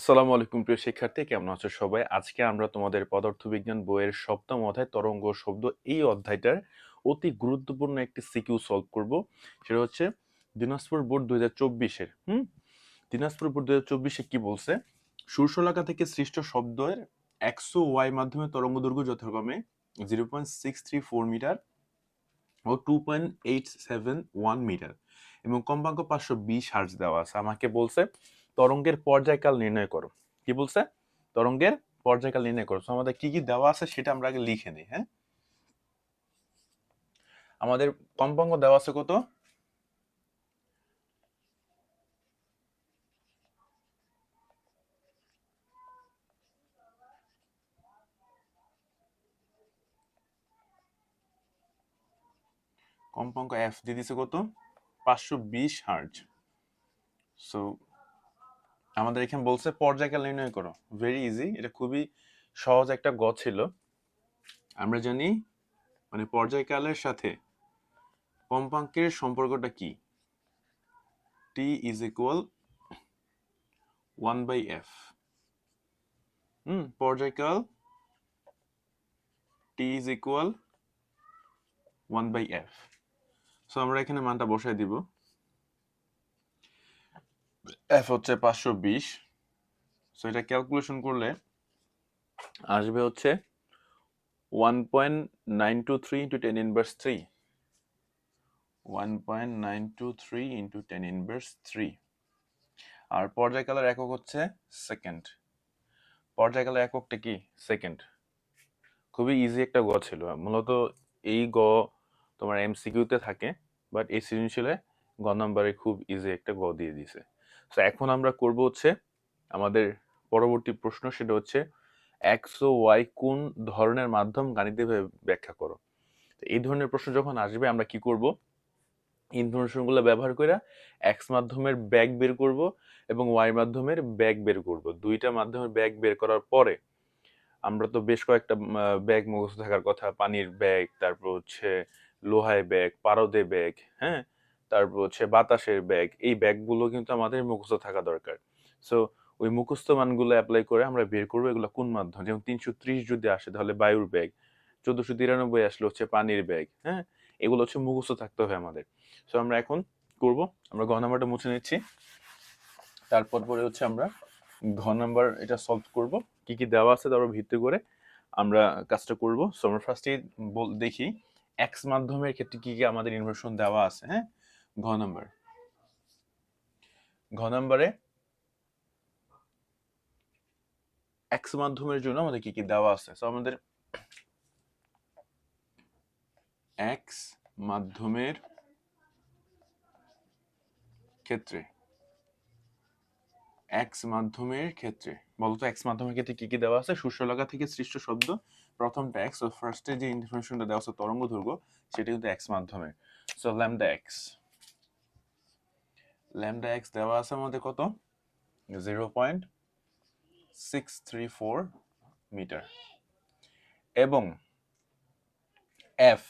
আসসালামু আলাইকুম, প্রিয় শিক্ষার্থী। কেমন আছো সবাই? আজকে আমরা তোমাদের পদার্থবিজ্ঞান বইয়ের সপ্তম অধ্যায়, তরঙ্গ শব্দ এই অধ্যায়টার অতি গুরুত্বপূর্ণ একটি সিকিউ সলভ করব। সেটা হচ্ছে দিনাজপুর বোর্ড দুই হাজার চব্বিশের, হুম? দিনাজপুর বোর্ড দুই হাজার চব্বিশে কি বলছে? শীর্ষলাকা থেকে সৃষ্ট শব্দের একশো ওয়াই মাধ্যমে তরঙ্গ দৈর্ঘ্য যথাক্রমে zero point six three four metre ও two point eight seven one metre এবং কম্পাঙ্ক পাঁচশো বিশ হার্জ দেওয়া আছে। আমাকে বলছে তরঙ্গের পর্যায়কাল নির্ণয় করো। কি বলছে? তরঙ্গের পর্যায়কাল নির্ণয় করো। আমাদের কি কি দেওয়া আছে সেটা আমরা আগে লিখে নিই হ্যাঁ? আমাদের কম্পাঙ্ক দেওয়া আছে কত? কম্পাঙ্ক এফ দিয়ে দিছে কত? পাঁচশো বিশ হার্জ। সো আমাদের এখানে বলছে পর্যায়কাল নির্ণয় করো। ভেরি ইজি এটা খুবই সহজ একটা গ ছিল। আমরা জানি মানে পর্যায়কালের সাথে কম্পাঙ্কের সম্পর্কটা কি? T is equal one by F hmm, পর্যায়কাল T is equal one by F so আমরা এখানে মানটা বসাই দিব। এফ হচ্ছে পাঁচশো বিশ। সো এটা ক্যালকুলেশন করলে আসবে হচ্ছে one point nine two three into ten inverse three one point nine two three into ten inverse three আর পর্যায়কালের একক হচ্ছে সেকেন্ড পর্যায়কালের এককটা কি? সেকেন্ড খুবই ইজি একটা গ ছিল। মূলত এই গ তোমার এমসিকিউতে থাকে বাট এই সৃজনশীলে গ নাম্বারে খুব ইজি একটা গ দিয়ে দিছে তো এখন আমরা করব হচ্ছে আমাদের পরবর্তী প্রশ্ন, সেটা হচ্ছে এক্স ও ওয়াই কোন ধরনের মাধ্যম গাণিতিকভাবে ব্যাখ্যা করো? তো এই ধরনের প্রশ্ন যখন আসবে, আমরা কি করব? ইনফরমেশনগুলো ব্যবহার করে এক্স মাধ্যমের ব্যাগ বের করব এবং ওয়াই মাধ্যমের ব্যাগ বের করব। দুইটা মাধ্যমের ব্যাগ বের করার পরে আমরা তো বেশ কয়েকটা ব্যাগ মুখস্থ থাকার কথা। পানির ব্যাগ, তারপর হচ্ছে লোহায় ব্যাগ পারদে ব্যাগ হ্যাঁ? তারপর হচ্ছে বাতাসের ব্যাগ এই ব্যাগগুলো কিন্তু আমাদের মুখস্থ থাকা দরকার। সো ওই মুখস্থ মানগুলো অ্যাপ্লাই করে আমরা বের করব এগুলো কোন মাধ্যম? যেমন তিনশো ত্রিশ যদি আসে তাহলে বায়ুর ব্যাগ চোদ্দশো তিরানব্বই আসলে হচ্ছে পানির ব্যাগ হ্যাঁ? এগুলো হচ্ছে মুখস্থ থাকতে হবে আমাদের। সো আমরা এখন করব, আমরা ঘ নাম্বারটা মুছে নিচ্ছি। তারপর পরে হচ্ছে আমরা ঘ নাম্বার এটা সলভ করব, কি কি দেওয়া আছে তার উপর ভিত্তি করে আমরা কাজটা করব। সো আমরা ফার্স্টে দেখি এক্স মাধ্যমের ক্ষেত্রে কি কি আমাদের ইনফরমেশন দেওয়া আছে হ্যাঁ? ঘ নাম্বার। ঘ নাম্বারে এক্স মাধ্যমের জন্য আমাদের কি কি দেওয়া আছে? সো আমাদের এক্স মাধ্যমের ক্ষেত্রে এক্স মাধ্যমের ক্ষেত্রে, বলতো এক্স মাধ্যমের ক্ষেত্রে কি কি দেওয়া আছে? সুশলাকা থেকে সৃষ্ট শব্দ, প্রথমটা এক্স ও ফার্স্টে যে ইনফরমেশনটা দেওয়া আছে তরঙ্গ দৈর্ঘ্য সেটা কিন্তু এক্স মাধ্যমের। So lambda X lambda X দেওয়া আছে আমাদের কত? Zero point six three four metre. এবং এফ,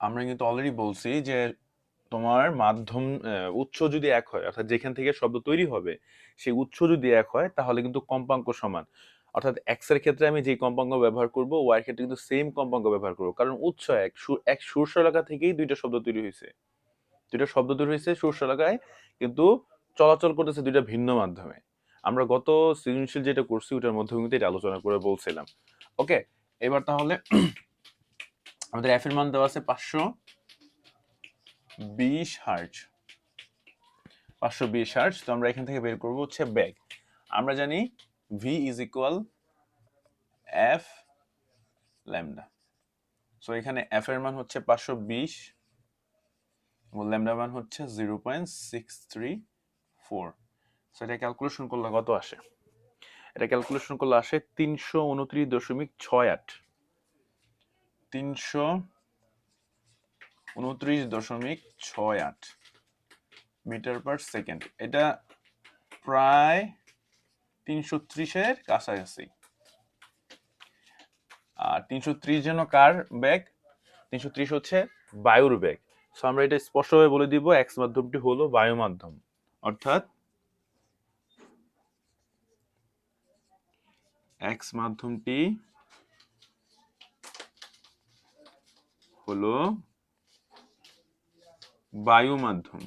আমরা কিন্তু অলরেডি বলছি যে তোমার মাধ্যম উৎস যদি এক হয়, অর্থাৎ যেখান থেকে শব্দ তৈরি হবে, সেই উৎস যদি এক হয়, তাহলে কিন্তু কম্পাঙ্ক সমান। অর্থাৎ এক্সের ক্ষেত্রে আমি যে কম্পাঙ্ক ব্যবহার করব, ওয়াই এর ক্ষেত্রে কিন্তু সেম কম্পাঙ্ক ব্যবহার করব। কারণ উৎস এক সুর এক শীর্ষ এলাকা থেকেই দুইটা শব্দ তৈরি হয়েছে। দুইটা শব্দ তৈরি হয়েছে শীর্ষ এলাকায় কিন্তু চলাচল করতেছে দুইটা ভিন্ন মাধ্যমে। আমরা গত সৃজনশীল যেটা করছি, ওটার মধ্যে এটা আলোচনা করে বলছিলাম। ওকে, এবার তাহলে আমাদের এর মান দেওয়া আছে পাঁচশো বিশ হার্জ। পাঁচশো বিশ হার্জ, তো আমরা এখান থেকে বের করব হচ্ছে ব্যাগ। আমরা জানি V is equal F lambda so এখানে এফ মান হচ্ছে পাঁচশো বিশ ল্যামডা মান হচ্ছে zero point six three four. So এটা ক্যালকুলেশন করলে কত আসে? এটা ক্যালকুলেশন করলে আসে তিনশো উনত্রিশ দশমিক ছয় আট। তিনশো উনত্রিশ দশমিক ছয় আট মিটার পার সেকেন্ড। এটা প্রায় তিনশো ত্রিশের কাছাকাছি। আর তিনশো ত্রিশ যেন কার ব্যাগ? তিনশো ত্রিশ হচ্ছে বায়ুর ব্যাগ। সো আমরা এটা স্পষ্টভাবে বলে দিব এক্স মাধ্যমটি হলো বায়ু মাধ্যম। অর্থাৎ এক্স মাধ্যমটি হলো বায়ু মাধ্যম।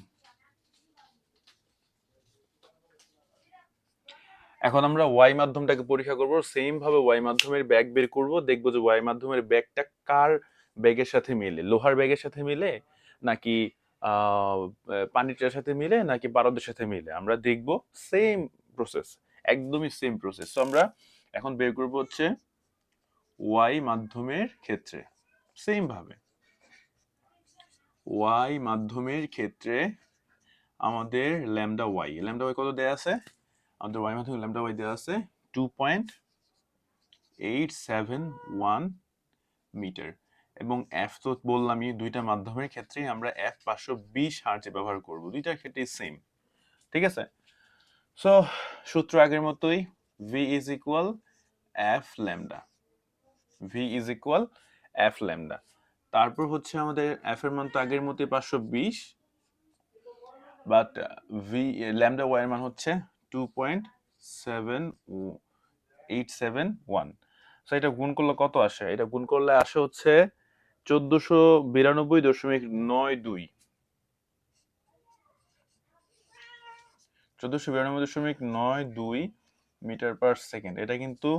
এখন আমরা ওয়াই মাধ্যমটাকে পরীক্ষা করব সেম ভাবে ওয়াই মাধ্যমের ব্যাগ বের করব, দেখব যে ওয়াই মাধ্যমের ব্যাগটা কার ব্যাগের সাথে মিলে, লোহার ব্যাগের সাথে মিলে নাকি পানিটার সাথে মিলে নাকি পারদের সাথে মিলে? আমরা দেখব সেম প্রসেস, একদমই সেম প্রসেস। তো আমরা এখন বের করব হচ্ছে ওয়াই মাধ্যমের ক্ষেত্রে, সেম ভাবে। ওয়াই মাধ্যমের ক্ষেত্রে আমাদের ল্যামডা ওয়াই ল্যামডা ওয়াই কত দেয়া আছে? আমাদের ওয়াই মাধ্যমে ল্যামডা ওয়াই দেওয়া আছে two point eight seven one metre. এবং এফ তো বললামই দুইটা মাধ্যমের ক্ষেত্রেই আমরা এফ পাঁচশো বিশ হার্জে ব্যবহার করব। দুইটার ক্ষেত্রেই সেম ঠিক আছে? সো সূত্র আগের মতোই V is equal F lambda V is equal F lambda তারপর হচ্ছে আমাদের এফ এর মান তো আগের মতোই পাঁচশো বিশ। বাট ভি ল্যামডা ওয়াই এর মান হচ্ছে two point seven eight seven one so এটা গুণ করলে কত আসে? এটা গুণ করলে আসে হচ্ছে চোদ্দশো বিরানব্বই দশমিক নয় দুই। চোদ্দশো বিরানব্বই দশমিক নয় দুই মিটার পার সেকেন্ড। এটা কিন্তু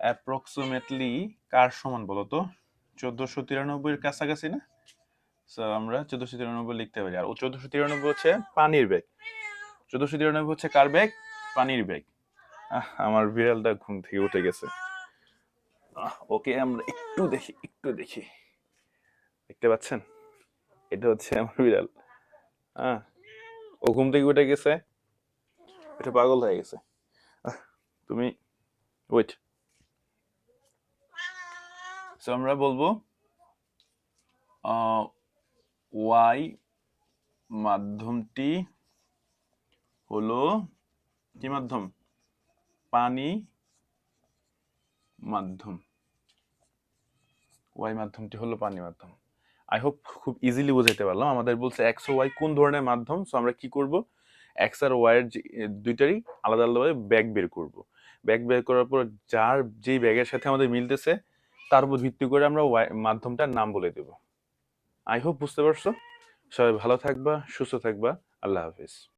অ্যাপ্রক্সিমেটলি কার সমান বলতো চোদ্দশো তিরানব্বইয়ের কাছাকাছি না? সো আমরা চোদ্দশো তিরানব্বই লিখতে পারি। আর চোদ্দশো তিরানব্বই হচ্ছে পানির ব্যাগ চোদ্দশো তিরানব্বই হচ্ছে কার ব্যাগ পানির ব্যাগ আমার বিড়ালটা ঘুম থেকে উঠে গেছে। ওকে আমরা একটু দেখি একটু দেখি। দেখতে পাচ্ছেন? এটা হচ্ছে আমার বিড়াল। হ্যাঁ ও ঘুম থেকে উঠে গেছে। এটা পাগল হয়ে গেছে। তুমি ওয়েট সো আমরা বলব ওয়াই মাধ্যমটি হলো, কি মাধ্যম? পানি মাধ্যম। ওয়াই মাধ্যমটি হলো পানি মাধ্যম? আই হোপ খুব ইজিলি বোঝাতে পারলাম। আমাদের বলছে এক্স ওয়াই কোন ধরনের মাধ্যম? সো আমরা কি করব? এক্স আর ওয়াইয়ের দুইটারই আলাদা আলাদাভাবে ব্যাগ বের করব। ব্যাগ বের করার পর যার যেই ব্যাগের সাথে আমাদের মিলতেছে, তার উপর ভিত্তি করে আমরা ওয়াই মাধ্যমটার নাম বলে দেব। আই হোপ বুঝতে পারছ? সবাই ভালো থাকবা, সুস্থ থাকবা। আল্লাহ হাফিজ।